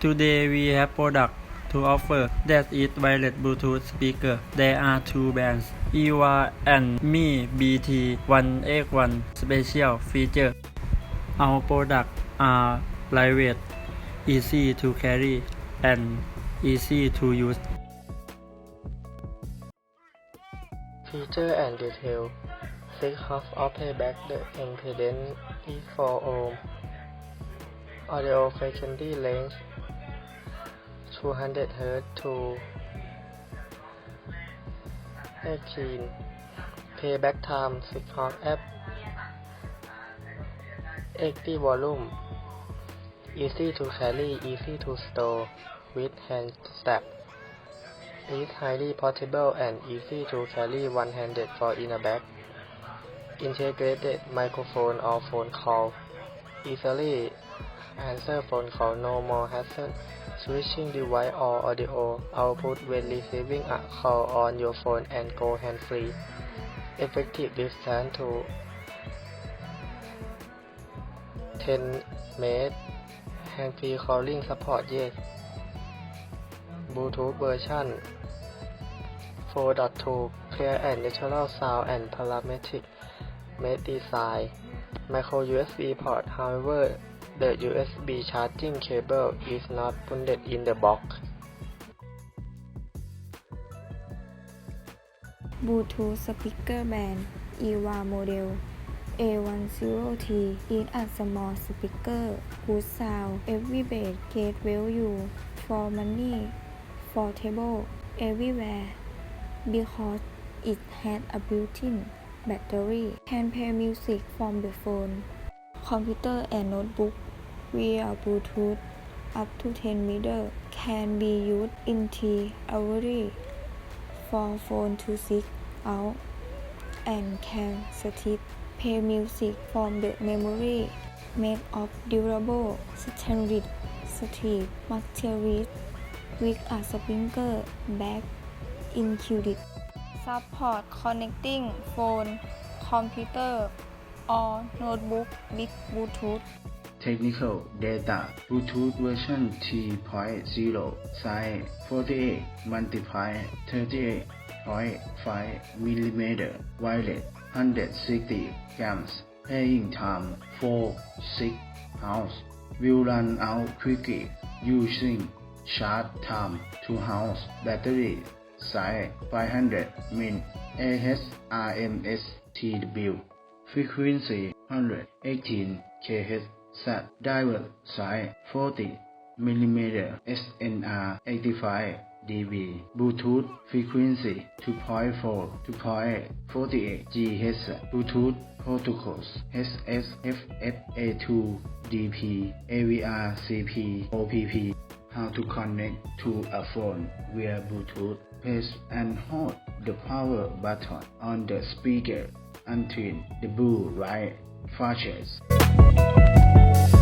Today we have product to offer that is wireless Bluetooth speaker. There are two brands, EVA and Mi BT 1X1 special feature. Our products are lightweight, easy to carry, and easy to use. Feature and detail 6 hours of playback The impedance is 4 ohm Audio frequency range 200 Hz to 18 Playback time 6 hours app 80 volume Easy to carry Easy to store with hand strap is highly portable and easy to carry one-handed for in a bag. Integrated microphone or phone call. Easily answer phone call, no more hassle. Switching device or audio output when receiving a call on your phone and go hands-free. Effective distance to 10 ms. Hands-free calling support yes. Bluetooth version 4.2 Clear and natural sound and parametric made design Micro USB port however the USB charging cable is not put in the box Bluetooth speaker band EVA model A10T is a small speaker, good sound, everywhere, get value for money, portable, everywhere, because it has a built-in battery, can play music from the phone, computer and notebook via Bluetooth up to 10 meter can be used in theory for phone to sit out and can still play music from the memory made of durable stainless steel material with a sprinkler back included. Support connecting phone, computer or notebook with Bluetooth. Technical data Bluetooth version 3.0 size 48 multiply 38.5 mm wireless 160 grams. Playing time 4 6 hours. Will run out quickly using charge time 2 hours. Battery size 500 min. AHRMS TW frequency 118 kHz set diver size 40 mm SNR 85 dB Bluetooth frequency 2.4 2.48 GHz Bluetooth protocols SSFFA2 DP AVR CP OPP how to connect to a phone via Bluetooth. Press and hold the power button on the speaker until the blue light flashes Bye.